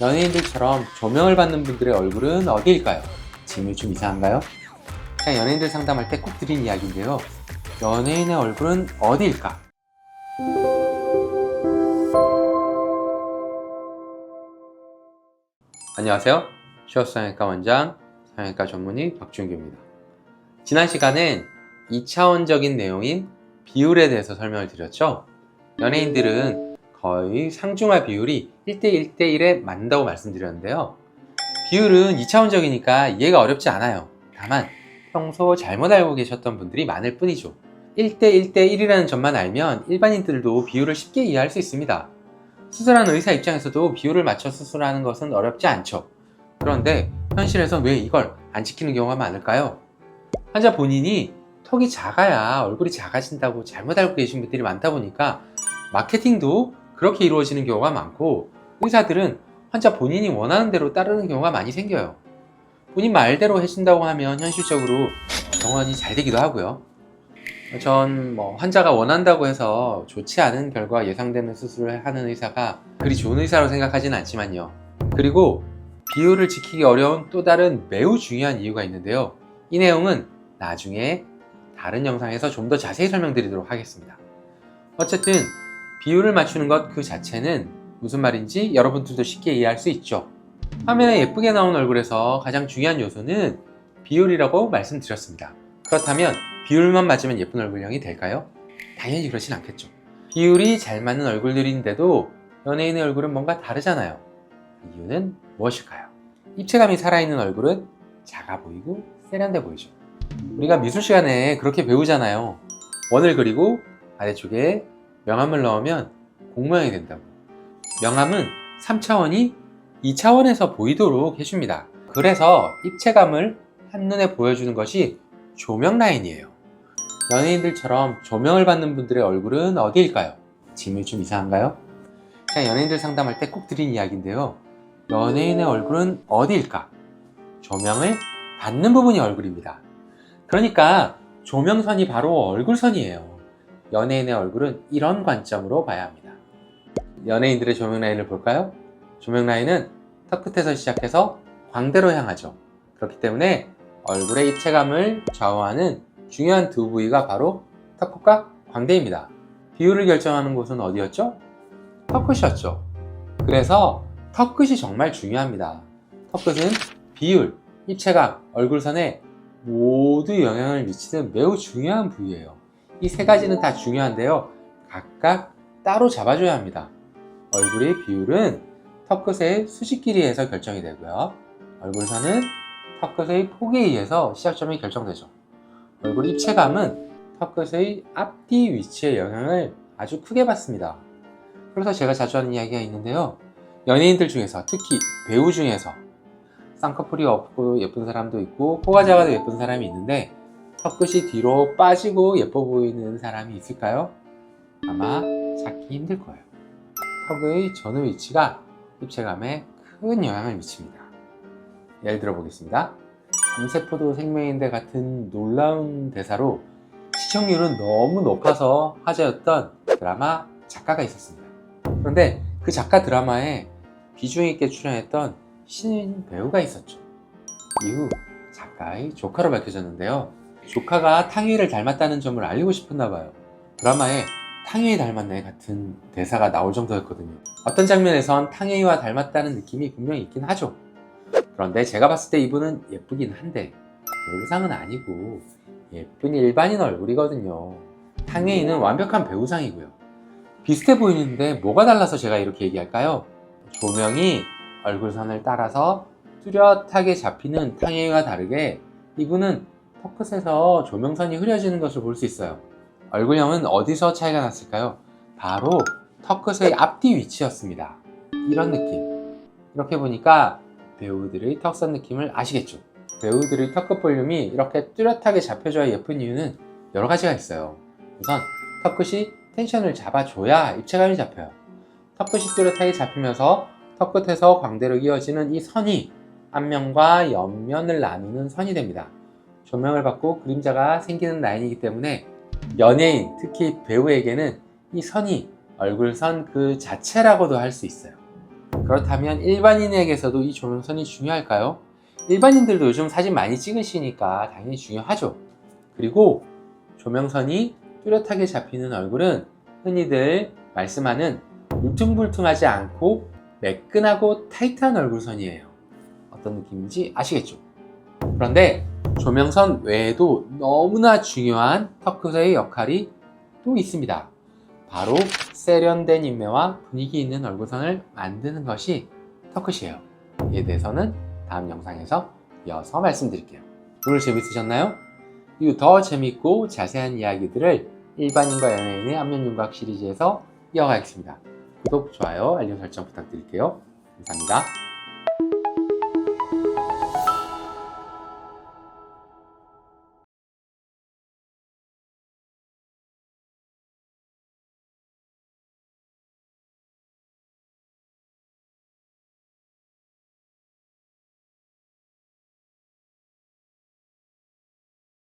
연예인들처럼 조명을 받는 분들의 얼굴은 어디일까요? 질문이 좀 이상한가요? 자, 연예인들 상담할 때 꼭 드린 이야기인데요. 연예인의 얼굴은 어디일까? 안녕하세요. 취업성형외과 원장, 성형외과 전문의 박준규입니다. 지난 시간엔 2차원적인 내용인 비율에 대해서 설명을 드렸죠. 연예인들은 거의 상중하 비율이 1대 1대1에 맞는다고 말씀드렸는데요. 비율은 2차원적이니까 이해가 어렵지 않아요. 다만 평소 잘못 알고 계셨던 분들이 많을 뿐이죠. 1대 1대 1이라는 점만 알면 일반인들도 비율을 쉽게 이해할 수 있습니다. 수술하는 의사 입장에서도 비율을 맞춰 수술하는 것은 어렵지 않죠. 그런데 현실에서 왜 이걸 안 지키는 경우가 많을까요? 환자 본인이 턱이 작아야 얼굴이 작아진다고 잘못 알고 계신 분들이 많다 보니까 마케팅도 그렇게 이루어지는 경우가 많고 의사들은 환자 본인이 원하는 대로 따르는 경우가 많이 생겨요. 본인 말대로 해준다고 하면 현실적으로 병원이 잘 되기도 하고요. 전 뭐 환자가 원한다고 해서 좋지 않은 결과 예상되는 수술을 하는 의사가 그리 좋은 의사로 생각하진 않지만요. 그리고 비율을 지키기 어려운 또 다른 매우 중요한 이유가 있는데요. 이 내용은 나중에 다른 영상에서 좀 더 자세히 설명드리도록 하겠습니다. 어쨌든 비율을 맞추는 것 그 자체는 무슨 말인지 여러분들도 쉽게 이해할 수 있죠. 화면에 예쁘게 나온 얼굴에서 가장 중요한 요소는 비율이라고 말씀드렸습니다. 그렇다면 비율만 맞으면 예쁜 얼굴형이 될까요? 당연히 그렇진 않겠죠. 비율이 잘 맞는 얼굴들인데도 연예인의 얼굴은 뭔가 다르잖아요. 이유는 무엇일까요? 입체감이 살아있는 얼굴은 작아 보이고 세련돼 보이죠. 우리가 미술 시간에 그렇게 배우잖아요. 원을 그리고 아래쪽에 명암을 넣으면 공모양이 된다고. 명암은 3차원이 2차원에서 보이도록 해줍니다. 그래서 입체감을 한눈에 보여주는 것이 조명 라인이에요. 연예인들처럼 조명을 받는 분들의 얼굴은 어디일까요? 질문이 좀 이상한가요? 자, 연예인들 상담할 때 꼭 드린 이야기인데요. 연예인의 얼굴은 어디일까? 조명을 받는 부분이 얼굴입니다. 그러니까 조명선이 바로 얼굴선이에요. 연예인의 얼굴은 이런 관점으로 봐야 합니다. 연예인들의 조명 라인을 볼까요? 조명 라인은 턱 끝에서 시작해서 광대로 향하죠. 그렇기 때문에 얼굴의 입체감을 좌우하는 중요한 두 부위가 바로 턱끝과 광대입니다. 비율을 결정하는 곳은 어디였죠? 턱끝이었죠. 그래서 턱끝이 정말 중요합니다. 턱끝은 비율, 입체감, 얼굴선에 모두 영향을 미치는 매우 중요한 부위예요. 이 세 가지는 다 중요한데요. 각각 따로 잡아줘야 합니다. 얼굴의 비율은 턱끝의 수직 길이에서 결정이 되고요. 얼굴선은 턱끝의 폭에 의해서 시작점이 결정되죠. 얼굴 입체감은 턱끝의 앞뒤 위치에 영향을 아주 크게 받습니다. 그래서 제가 자주 하는 이야기가 있는데요. 연예인들 중에서 특히 배우 중에서 쌍꺼풀이 없고 예쁜 사람도 있고 코가 작아도 예쁜 사람이 있는데 턱끝이 뒤로 빠지고 예뻐 보이는 사람이 있을까요? 아마 찾기 힘들 거예요. 턱의 전후 위치가 입체감에 큰 영향을 미칩니다. 예를 들어 보겠습니다. 암세포도 생명인데 같은 놀라운 대사로 시청률은 너무 높아서 화제였던 드라마 작가가 있었습니다. 그런데 그 작가 드라마에 비중 있게 출연했던 신인 배우가 있었죠. 이후 작가의 조카로 밝혀졌는데요. 조카가 탕웨이를 닮았다는 점을 알리고 싶었나 봐요. 드라마에 탕웨이 닮았네 같은 대사가 나올 정도였거든요. 어떤 장면에선 탕웨이와 닮았다는 느낌이 분명히 있긴 하죠. 그런데 제가 봤을 때 이분은 예쁘긴 한데 배우상은 아니고 예쁜 일반인 얼굴이거든요. 탕웨이는 완벽한 배우상이고요. 비슷해 보이는데 뭐가 달라서 제가 이렇게 얘기할까요? 조명이 얼굴선을 따라서 뚜렷하게 잡히는 탕웨이와 다르게 이분은 턱끝에서 조명선이 흐려지는 것을 볼 수 있어요. 얼굴형은 어디서 차이가 났을까요? 바로 턱끝의 앞뒤 위치였습니다. 이런 느낌. 이렇게 보니까 배우들의 턱선 느낌을 아시겠죠? 배우들의 턱끝 볼륨이 이렇게 뚜렷하게 잡혀줘야 예쁜 이유는 여러 가지가 있어요. 우선 턱끝이 텐션을 잡아줘야 입체감이 잡혀요. 턱끝이 뚜렷하게 잡히면서 턱끝에서 광대로 이어지는 이 선이 앞면과 옆면을 나누는 선이 됩니다. 조명을 받고 그림자가 생기는 라인이기 때문에 연예인, 특히 배우에게는 이 선이 얼굴선 그 자체라고도 할 수 있어요. 그렇다면 일반인에게서도 이 조명선이 중요할까요? 일반인들도 요즘 사진 많이 찍으시니까 당연히 중요하죠. 그리고 조명선이 뚜렷하게 잡히는 얼굴은 흔히들 말씀하는 울퉁불퉁하지 않고 매끈하고 타이트한 얼굴선이에요. 어떤 느낌인지 아시겠죠? 그런데 조명선 외에도 너무나 중요한 터크의 역할이 또 있습니다. 바로 세련된 인매와 분위기 있는 얼굴선을 만드는 것이 터크시에요. 이에 대해서는 다음 영상에서 이어서 말씀드릴게요. 오늘 재밌으셨나요? 이후 더 재밌고 자세한 이야기들을 일반인과 연예인의 안면 윤곽 시리즈에서 이어가겠습니다. 구독, 좋아요, 알림 설정 부탁드릴게요. 감사합니다.